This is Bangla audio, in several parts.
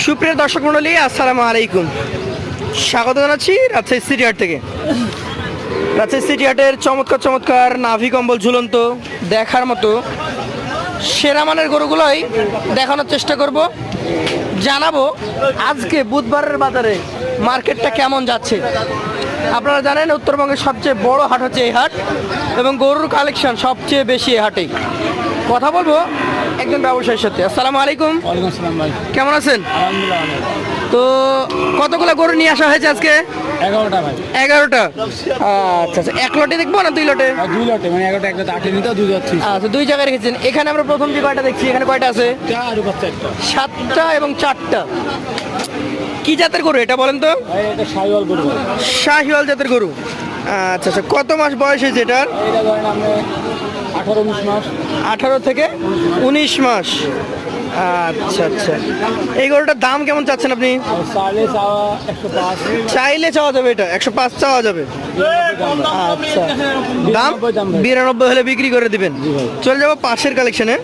সুপ্রিয় দর্শক মণ্ডলী, আসসালামু আলাইকুম। স্বাগত জানাচ্ছি রাজশাহী সিটি হাট থেকে। রাজশাহী সিটি হাটের চমৎকার চমৎকার নাভি কম্বল ঝুলন্ত দেখার মতো সেরা মানের গরুগুলোই দেখানোর চেষ্টা করব। জানাব আজকে বুধবারের বাজারে মার্কেটটা কেমন যাচ্ছে। আপনারা জানেন, উত্তরবঙ্গের সবচেয়ে বড় হাট হচ্ছে এই হাট এবং গরুর কালেকশন সবচেয়ে বেশি এই হাটেই। কথা বলব একজন ব্যবসায়ীর সাথে। আসসালামু আলাইকুম। ভাই। কেমন আছেন? আলহামদুলিল্লাহ। তো কতগুলো গরু নিয়ে আসা হয়েছে আজকে? এগারোটা ভাই। এগারোটা? আচ্ছা আচ্ছা। এক লটে দেখব না দুই লটে? দুই লটে মানে এগারোটা একটা আটে নিতে দুই যাচ্ছি আচ্ছা দুই জায়গায় রেখেছেন। এখানে আমরা প্রথম যে কয়টা দেখছি? এখানে কয়টা আছে? চার একটা সাতটা এবং চারটা। কি জাতের গরু এটা বলেন তো? সাইওয়াল গরু শাহিওয়াল জাতের গরু। আচ্ছা আচ্ছা। কত মাস বয়স হয়েছে এটার? আঠারো থেকে উনিশ মাস। আচ্ছা আচ্ছা। এই গরুটার দাম কেমন চাচ্ছেন আপনি? চাইলে চাওয়া যাবে এটা একশো পাঁচ চাওয়া যাবে। আচ্ছা। দাম। বিরানব্বই হলে বিক্রি করে দিবেন। চলে যাব পাশের কালেকশনে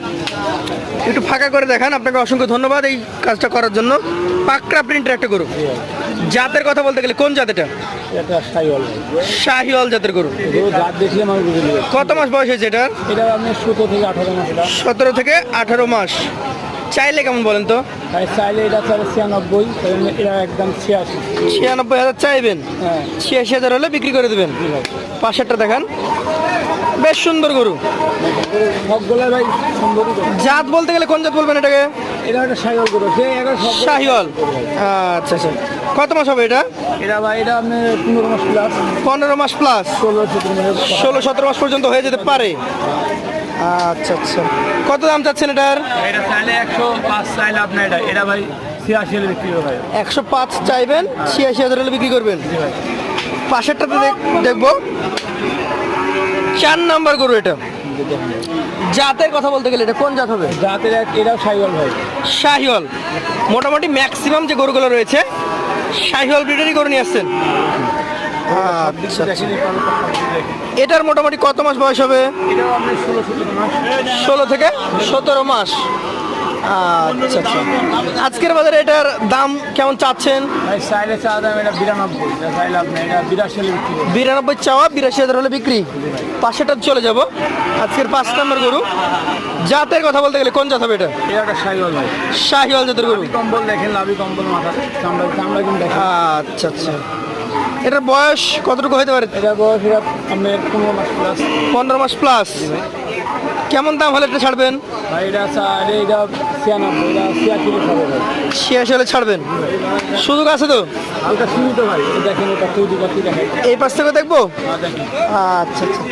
একটু ফাঁকা করে দেখান আপনাকে অসংখ্য ধন্যবাদ এই কাজটা করার জন্য। পাকড়া প্রিন্টের একটা গরু। জাতের কথা বলতে গেলে কোন জাত এটা? এটা সাইওয়াল শাহিওয়াল জাতের গরু। কত মাস বয়স হয়েছে এটা? এটা আপনি সতেরো থেকে আঠারো মাস চাইলে কেমন বলেন তো? চাইলে এটা চাইলে ছিয়ানব্বই এটা একদম ছিয়াশি। ছিয়ানব্বই হাজার চাইবেন? হ্যাঁ। ছিয়াশি হাজার হলে বিক্রি করে দেবেন। পাশেরটা দেখান। বেশ সুন্দর গরু। জাত বলতে গেলে কোন জাত বলবেন এটাকে? শাহিওয়াল আচ্ছা আচ্ছা। কত মাস হবে এটা? এটা ভাই এটা পনেরো মাস প্লাস পনেরো মাস প্লাস ষোলো সতেরো মাস ষোলো সতেরো মাস পর্যন্ত হয়ে যেতে পারে। আচ্ছা আচ্ছা। কত দাম চাচ্ছেন এটার? এটা চাইলে একশো পাঁচ চাইলে আপনার এটা এটা ভাই ছিয়াশি হলে বিক্রি ভাই। একশো পাঁচ চাইবেন ছিয়াশি হাজার বিক্রি করবেন। পাশেরটাতে দেখ- দেখব। চার নাম্বার গরু এটা। জাতের কথা বলতে গেলে এটা কোন জাত হবে? জাতের এটা এটাও সাইওয়াল ভাই। শাহিওয়াল। মোটামুটি ম্যাক্সিমাম যে গরুগুলো রয়েছে শাহিওয়াল ব্রিডেরই গরু নিয়ে আসছেন। আচ্ছা, আচ্ছা। এটার মোটামুটি কত মাস বয়স হবে? ষোলো থেকে সতেরো মাস। আচ্ছা আচ্ছা আজকের বাজারে এটার দাম কেমন চাচ্ছেন? চাইলে দাম এটা বিরানব্বই এটা বিরাশি বিরানব্বই চাওয়া বিরাশি হাজার হলে বিক্রি। পাশেটা চলে যাব। আজকের পাঁচ নম্বর গরু। জাতের কথা বলতে গেলে কোন জাত হবে এটা? এটা ভাই। শাহিওয়াল জাতের গরু। কম্বল দেখেন লাভি কম্বল মাথা চামড়া চামড়া কিন্তু দেখেন। আচ্ছা আচ্ছা। এটার বয়স কতটুকু হতে পারে? এটা বয়স এটা আপনার পনেরো মাস প্লাস পনেরো মাস প্লাস কেমন দাম হলে এটা ছাড়বেন? ভাই এটা চাইলে এটা ছিয়াশি ছাড়বেন? সুযোগ আছে তো? এই পাশ থেকে দেখব? হ্যাঁ, আচ্ছা আচ্ছা।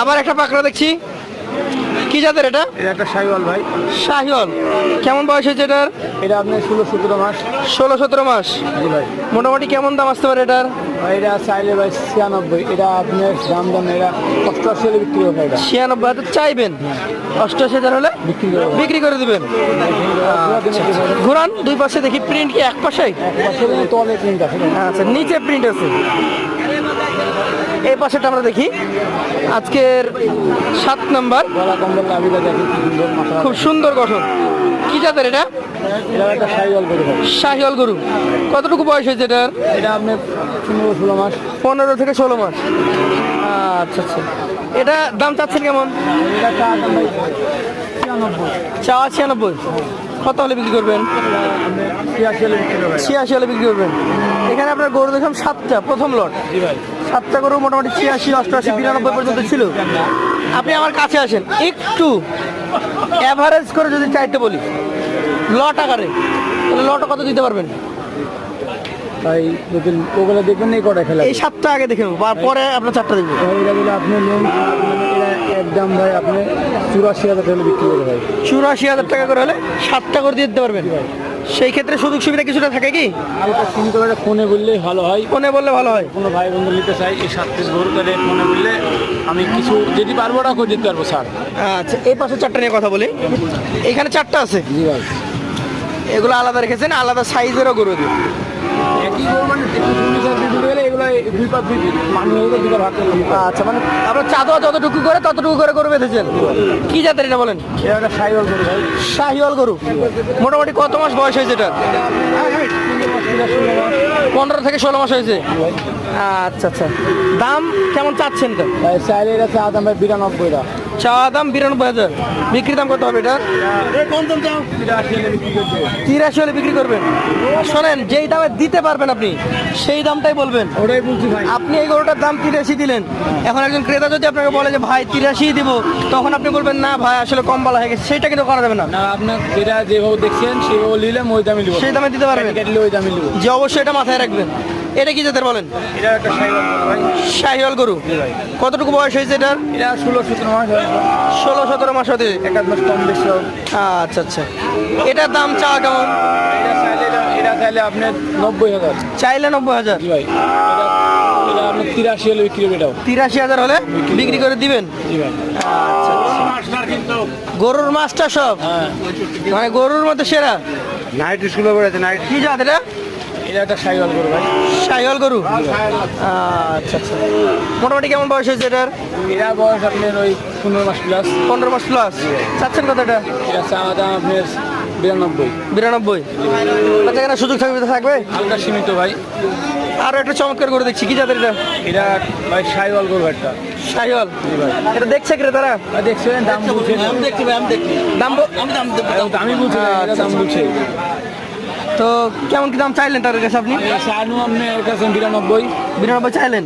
আবার একটা পাকড়া দেখছি। কি জাতের এটা? এটা একটা সাইওয়াল ভাই। শাহিওয়াল। কেমন বয়স হয়েছে এটার? এটা আপনার ষোলো সতেরো মাস। ষোলো সতেরো মাস। জি ভাই। মোটামুটি কেমন দাম আসতে পারে এটার? এটা চাইলে ভাই ছিয়ানব্বই। এটা আপনার দাম দাম এটা অষ্টআশি হলে বিক্রি হবে এটা। ছিয়ানব্বই হাজার চাইবেন? অষ্টআশি হাজার হলে বিক্রি করে বিক্রি করে দিবেন? ঘুরান দুই পাশে দেখি প্রিন্ট কি এক পাশে তলে প্রিন্ট আছে। আচ্ছা নিচে প্রিন্ট আছে। এই পাশেটা আমরা দেখি। আজকের সাত নাম্বার। খুব সুন্দর গঠন। কি জাতের এটা? শাহিওয়াল গরু। কতটুকু বয়স হয়েছে এটার? এটা আপনার পনেরো ষোলো মাস পনেরো থেকে ষোলো মাস। আচ্ছা আচ্ছা। এটা দাম চাচ্ছেন কেমন? চা ছিয়ানব্বই। কত হলে বিক্রি করবেন? ছিয়াশি হলে বিক্রি করবেন। এখানে আপনার গরু দেখলাম সাতটা, প্রথম লট। জি ভাই সাতটা গরু মোটামুটি ছিয়াশি অষ্টআশি বিরানব্বই পর্যন্ত ছিল। আপনি আমার কাছে আসেন একটু অ্যাভারেজ করে যদি চাইতে বলি লট আকারে তাহলে লটটা কত দিতে পারবেন? ভাই যদি ওগুলো দেখবেন এই কটা খেলা। এই সাতটা আগে দেখে নেব পরে আপনার চারটা দেখব। ভাই বলে আপনি নেন একদম ভাই আপনি চুরাশি হাজার টাকা বিক্রি করে ভাই। চুরাশি হাজার টাকা করে হলে সাতটা করে দিয়ে দিতে পারবেন। সেই ক্ষেত্রে সুযোগ সুবিধা কিছুটা থাকে কি? ফোনে বললেই ভালো হয়। ফোনে বললে ভালো হয়। কোনো ভাই বন্ধু নিতে চাই এই সাত পিস গরু তাহলে ফোনে বললে আমি কিছু যদি পারব না করে দিতে পারব স্যার। আচ্ছা এই পাশে চারটা নিয়ে কথা বলি। এখানে চারটা আছে? জি ভাই। এগুলো আলাদা রেখেছেন আলাদা সাইজেরও গরু দিয়ে একই গরু মানে দুই পাঁচ দুই করে নিতে আচ্ছা মানে আপনার চাঁদোয়া যতটুকু করে ততটুকু করে গরু বেঁধেছেন কি জাতের এটা বলেন? এটা একটা সাইবার গরু ভাই। শাহিওয়াল গরু। মোটামুটি কত মাস বয়স হয়েছে এটা পনেরো থেকে ষোলো মাস হয়েছে। আচ্ছা আচ্ছা। দাম কেমন চাচ্ছেন এটা? ভাই চাইলে এটা চা দাম ভাই বিরানব্বই টাকা চাওয়া দাম বিরানব্বই হাজার। বিক্রি দাম কত হবে এটা? তিরাশি হলে বিক্রি করবেন। শোনেন যেই দামে দিতে পারবেন আপনি সেই দামটাই বলবেন। ওটাই বলছি ভাই। আপনি এই গরুটার দাম তিরাশি দিলেন। এখন একজন ক্রেতা যদি আপনাকে বলে যে ভাই তিরাশি দিব তখন আপনি বলবেন না ভাই আসলে কম বলা হয়ে গেছে। সেটা কিন্তু করা যাবে না। না আপনার যেটা যেভাবে দেখছেন সেভাবে নিলে ওই দামে সেই দামে দিতে পারবেন। ওই দামে যে অবশ্যই এটা মাথায় রাখবেন। এটা কি জাতের বলেন? একটা শাহিওয়াল গরু কতটুকু বয়স হয়েছে এটার? এটা ষোলো সতেরো মাস ষোলো সতেরো মাস হতে এক আধ মাস কম বেশি আচ্ছা আচ্ছা। এটার দাম চা কেমন? এটা চাইলে আপনার নব্বই হাজার। চাইলে নব্বই হাজার। ভাই। তিরাশি হলে বিক্রি এটাও। তিরাশি হাজার হলে বিক্রি করে দিবেন? জি গরুর মাছটা সব? হ্যাঁ। মানে গরুর মধ্যে সেরা? নাইট স্কুলে পড়েছে নাইট। কি জাত এটা? এটা একটা সাইবার গরু ভাই। শাহিওয়াল গরু? আচ্ছা আচ্ছা। মোটামুটি কেমন বয়স হয়েছে এটার? এরা বয়স আপনার ওই পনেরো মাস প্লাস পনেরো মাস প্লাস চাচ্ছেন কত এটা? এটা চা দাম আপনার বিরানব্বই। বিরানব্বই। বাচ্চা কেনার সুযোগ থাকবে থাকবে? হালকা সীমিত ভাই। আরও একটা চমৎকার করে দেখছি কি জাতের এটা? এটা ভাই সাইওয়াল গরু একটা। শাহিওয়াল। এটা দেখছে ক্রেতারা? আর দেখছেন দাম বলছে দেখছি ভাই আমি দেখছি। দাম আমি দাম আমি বলছি দাম বলছে তো কেমন কি দাম চাইলেন তার কাছে আপনি? বিরানব্বই বিরানব্বই চাইলেন।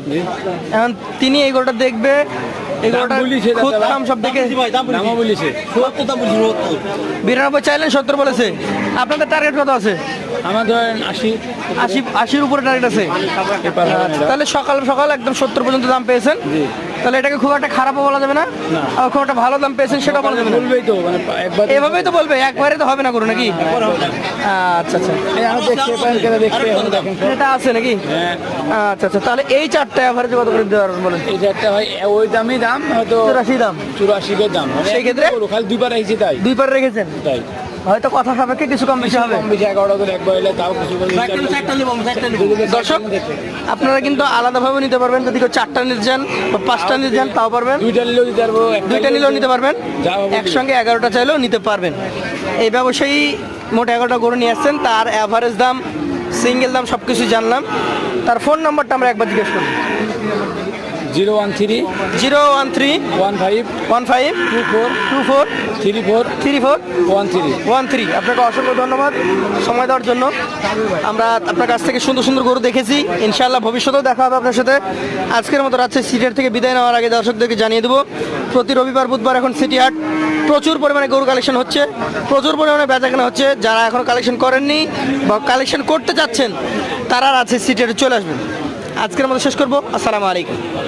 এখন তিনি এই গোলটা দেখবে বিরানব্বই চাইলেন সত্তর বলেছে। আপনাদের টার্গেট কত আছে? আমার ধরেন আশি। আশি আশির উপরে টার্গেট আছে। তাহলে সকাল সকাল একদম সত্তর পর্যন্ত দাম পেয়েছেন। তাহলে এটাকে খুব একটা খারাপও বলা যাবে না। আর খুব একটা ভালো দাম পেয়েছেন সেটা বলা যাবে না। বলবেই তো মানে এভাবেই তো বলবে একবারে তো হবে না করো নাকি? আচ্ছা আচ্ছা। এটা আছে নাকি? হ্যাঁ। আচ্ছা আচ্ছা। তাহলে এই চারটা অ্যাভারেজ কত করে দেওয়ার বলেন? এই একটা ভাই ওই দামই দাম হয়তো চুরাশি দাম। চুরাশি করে দাম। মানে সেই ক্ষেত্রে? খালি দুইবার আইছি তাই। দুই পারে রেখেছেন? তাই। হয়তো কথা সাপেক্ষে কিছু কম বেশি হবে। করে দর্শক আপনারা কিন্তু আলাদাভাবে নিতে পারবেন। যদি কেউ চারটা নিতে চান বা পাঁচটা নিতে চান তাও পারবেন। দুইটা নিলেও দিতে পারব দুইটা নিলেও নিতে পারবেন। একসঙ্গে এগারোটা চাইলেও নিতে পারবেন। এই ব্যবসায়ী মোট এগারোটা গরু নিয়ে আসছেন। তার অ্যাভারেজ দাম সিঙ্গেল দাম সব কিছু জানলাম। তার ফোন নাম্বারটা আমরা একবার জিজ্ঞেস করব। Zero one three zero one three one five one five two four two four three four three four one three one three আপনাকে অসংখ্য ধন্যবাদ সময় দেওয়ার জন্য। আমরা আপনার কাছ থেকে সুন্দর সুন্দর গরু দেখেছি। ইনশাআল্লাহ ভবিষ্যতেও দেখা হবে আপনার সাথে। আজকের মতো রাজশাহী সিটিহাট থেকে বিদায় নেওয়ার আগে দর্শকদেরকে জানিয়ে দেবো প্রতি রবিবার বুধবার এখন সিটি হাট। প্রচুর পরিমাণে গরু কালেকশন হচ্ছে। প্রচুর পরিমাণে বেচাকেনা হচ্ছে। যারা এখন কালেকশন করেননি বা কালেকশন করতে চাচ্ছেন তারা রাজশাহী সিটি চলে আসবেন। আজকের মতো শেষ করব। আসসালামু আলাইকুম।